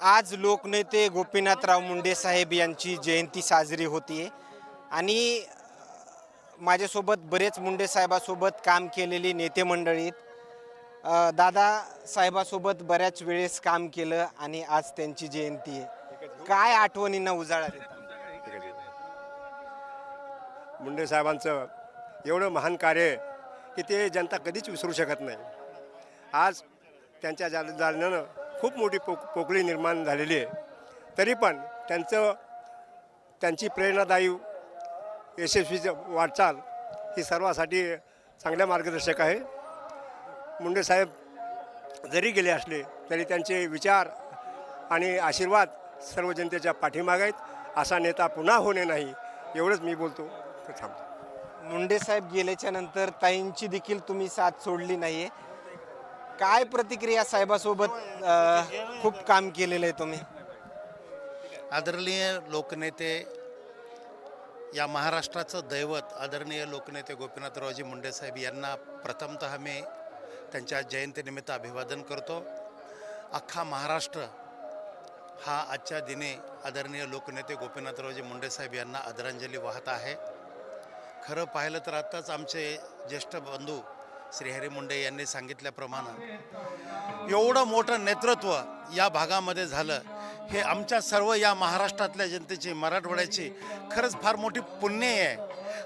आज लोकनेते गोपीनाथराव मुंडे साहेब यांची जयंती साजरी होतीये. आणि माझ्यासोबत बरेच मुंडे साहेबासोबत काम केलेली नेते मंडळीत दादा साहेबासोबत बऱ्याच वेळेस काम केलं आणि आज त्यांची जयंती आहे. काय आठवणींना उजाळा देतात मुंडे साहेबांचं एवढं महान कार्य की ते जनता कधीच विसरू शकत नाही. आज त्यांच्या जा जाण्यानं खूप मोठी पोक पोकळी निर्माण झालेली आहे. तरी पण त्यांचं त्यांची प्रेरणादायी यशस्वी वाटचाल ही सर्वासाठी चांगल्या मार्गदर्शक आहे. मुंडे साहेब जरी गेले असले तरी त्यांचे विचार आणि आशीर्वाद सर्व जनतेच्या पाठीमागे आहेत. असा नेता पुन्हा होणे नाही एवढंच मी बोलतो. तर थांबतो. मुंडे साहेब गेल्याच्यानंतर ताईंची देखील तुम्ही साथ सोडली नाही आहे काय प्रतिक्रिया साहेबासोबत अ, खूप काम केलेलं आहे तुम्ही? आदरणीय लोकनेते या महाराष्ट्राचं दैवत आदरणीय लोकनेते गोपीनाथरावजी मुंडे साहेब यांना प्रथमतः मी त्यांच्या जयंतीनिमित्त अभिवादन करतो. अख्खा महाराष्ट्र हा आजच्या दिनी आदरणीय लोकनेते गोपीनाथरावजी मुंडे साहेब यांना आदरांजली वाहत आहे. खरं पाहिलं तर आत्ताच आमचे ज्येष्ठ बंधू श्रीहरी मुंडे यांनी सांगितल्याप्रमाणे एवढं मोठं नेतृत्व या भागामध्ये झालं. हे आमच्या सर्व या महाराष्ट्रातल्या जनतेची मराठवाड्याची खरंच फार मोठी पुण्य आहे.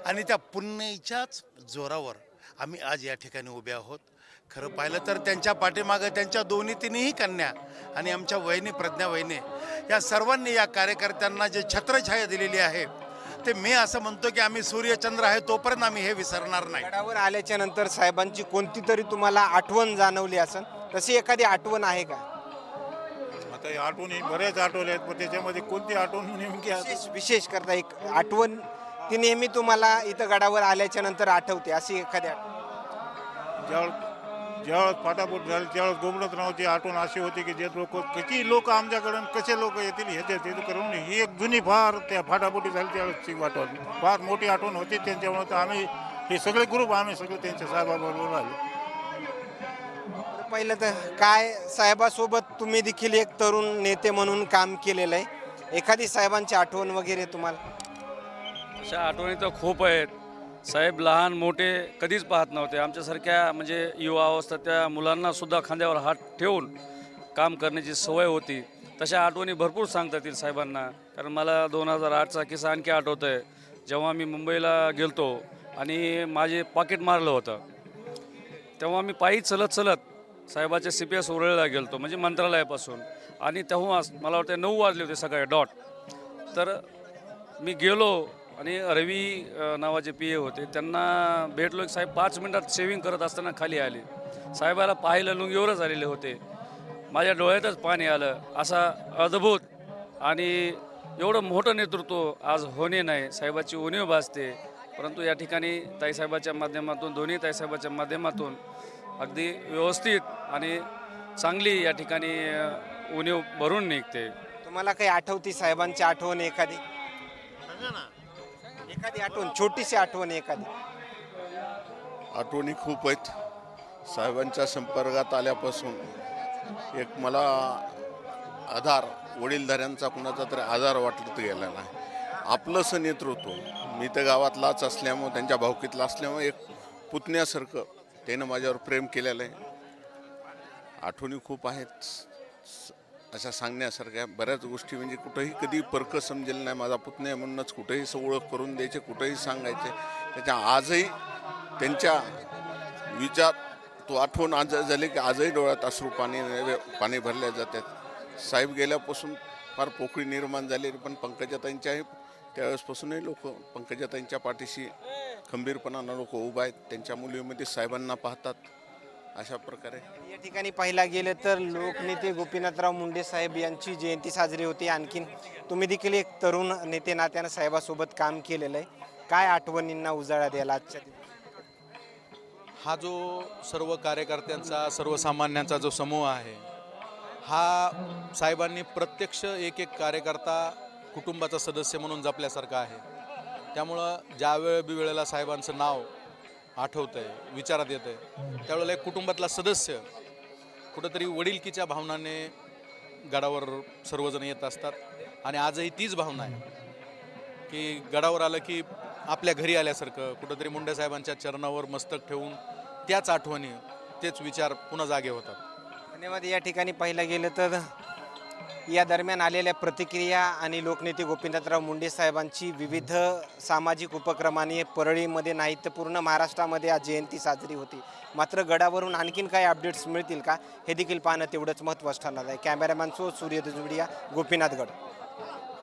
आणि त्या पुण्याच्याच जोरावर आम्ही आज या ठिकाणी उभे आहोत. खरं पाहिलं तर त्यांच्या पाठीमागं त्यांच्या दोन्ही तिन्ही कन्या आणि आमच्या वहिनी प्रज्ञा वहिनी या सर्वांनी या कार्यकर्त्यांना जे छत्रछाया दिलेली आहे ते मी असं म्हणतो की आम्ही सूर्यचंद्र आहे तोपर्यंत आम्ही हे विसरणार नाही गडावर आल्याच्यानंतर साहेबांची कोणती तरी तुम्हाला आठवण जाणवली असेल तशी एखादी आठवण आहे का आता या आठवणी बऱ्याच आठवल्या आहेत पण त्याच्यामध्ये कोणती आठवण नेमकी आहे? विशेष विशेष करता एक आठवण ती नेहमी तुम्हाला इथं गडावर आल्याच्यानंतर आठवते अशी एखादी आठवण. ज्यावेळेस ज्यावेळेस फाटाफूट झाली त्यावेळेस गोमडतरावची आठवण अशी होती की जे लोक किती लोक आमच्याकडून कसे लोक येतील हे ते ते करून ही एक जुनी फार त्या फाटाफुटी झाली त्यावेळेसची आठवण फार मोठी आठवण होती त्यांच्यामुळे तर आम्ही हे सगळे ग्रुप आम्ही सगळे त्यांच्या साहेबाबरोबर आलो. पहिलं तर काय साहेबासोबत तुम्ही देखील एक तरुण नेते म्हणून काम केलेलं आहे. एखादी साहेबांची आठवण वगैरे तुम्हाला? अशा आठवणी तर खूप आहेत. साहेब लहान मोठे कधीच पाहत नव्हते. आमच्यासारख्या म्हणजे युवा अवस्था त्या मुलांनासुद्धा खांद्यावर हात ठेवून काम करण्याची सवय होती. तशा आठवणी भरपूर सांगता येतील साहेबांना. कारण मला दोन हजार आठचा किस्सा आणखी आठवत आहे जेव्हा मी मुंबईला गेलतो आणि माझे पाकिट मारलं होतं तेव्हा मी पायी चलत चलत साहेबाच्या सी पी एस ओरळीला गेलतो म्हणजे मंत्रालयापासून. आणि तेव्हा मला वाटतं नऊ वाजले होते सकाळी डॉट. तर मी गेलो आणि रवी नावाचे पी ए होते. त्यांना भेटलो की साहेब पाच मिनटात सेविंग करत असताना खाली आले. साहेबाला पाहिलं लुंगीवरच आलेले होते. माझ्या डोळ्यातच पाणी आलं. असा अद्भुत आणि एवढं मोठं नेतृत्व आज होणे नाही. साहेबाची उणीव भासते. परंतु या ठिकाणी ताईसाहेबाच्या माध्यमातून दोन्ही ताईसाहेबाच्या माध्यमातून अगदी व्यवस्थित आणि चांगली या ठिकाणी उणीव भरून निघते. तुम्हाला काही आठवती साहेबांची आठवण एखादी? एखादी आठवण छोटीशी आठवण एखादी? आठवणी खूप आहेत. साहेबांच्या संपर्कात आल्यापासून एक मला आधार वडीलधाऱ्यांचा कुणाचा तरी आधार वाटत गेलेला आहे आपलंसं नेतृत्व. मी तर गावातलाच असल्यामुळं त्यांच्या भावकीतला असल्यामुळे एक पुतण्यासारखं त्यानं माझ्यावर प्रेम केलेलं आहे. आठवणी खूप आहेत. अशा सांगण्यासारख्या बऱ्याच गोष्टी म्हणजे कुठंही कधी परक समजेल नाही. माझा पुतण्या म्हणूनच कुठेही ओळख करून द्यायचे कुठेही सांगायचे. त्याच्या आजही त्यांच्या विचार तो आठवण आज झाली की आजही डोळ्यात अश्रू पाणी पाणी भरल्या जातात. साहेब गेल्यापासून फार पोकळी निर्माण झाली पण पंकजाताईंच्याही त्यावेळेसपासूनही लोक पंकजाताईंच्या पाठीशी खंबीरपणानं लोक उभा आहेत. त्यांच्या मुलीमध्ये साहेबांना पाहतात. अशा प्रकारे. या ठिकाणी पाहायला गेलं तर लोकनेते गोपीनाथराव मुंडे साहेब यांची जयंती साजरी होती. आणखीन तुम्ही देखील एक तरुण नेते नात्यानं साहेबासोबत काम केलेलं आहे. काय आठवणींना उजाळा द्यायला आजच्या? हा जो सर्व कार्यकर्त्यांचा सर्वसामान्यांचा जो समूह आहे हा साहेबांनी प्रत्यक्ष एक एक कार्यकर्ता कुटुंबाचा सदस्य म्हणून जपल्यासारखा आहे. त्यामुळं ज्या वेळ बी वेळेला साहेबांचं नाव आठवतं आहे विचारात येतं आहे त्यावेळेला एक कुटुंबातला सदस्य कुठंतरी वडिलकीच्या भावनाने गडावर सर्वजण येत असतात. आणि आजही तीच भावना आहे की गडावर आलं की आपल्या घरी आल्यासारखं कुठंतरी मुंडे साहेबांच्या चरणावर मस्तक ठेवून त्याच आठवणी तेच विचार पुन्हा जागे होतात. धन्यवाद. या ठिकाणी पाहिलं गेलं तर या दरम्यान आलेल्या प्रतिक्रिया आणि लोकनेते गोपीनाथराव मुंडे साहेबांची विविध सामाजिक उपक्रमाने परळीमध्ये नाही तर पूर्ण महाराष्ट्रामध्ये आज जयंती साजरी होती. मात्र गडावरून आणखीन काही अपडेट्स मिळतील का हे देखील पाहणं तेवढंच महत्त्वाचं ठरणार आहे. कॅमेरामॅन सो सूर्य दुजवडिया गोपीनाथगड.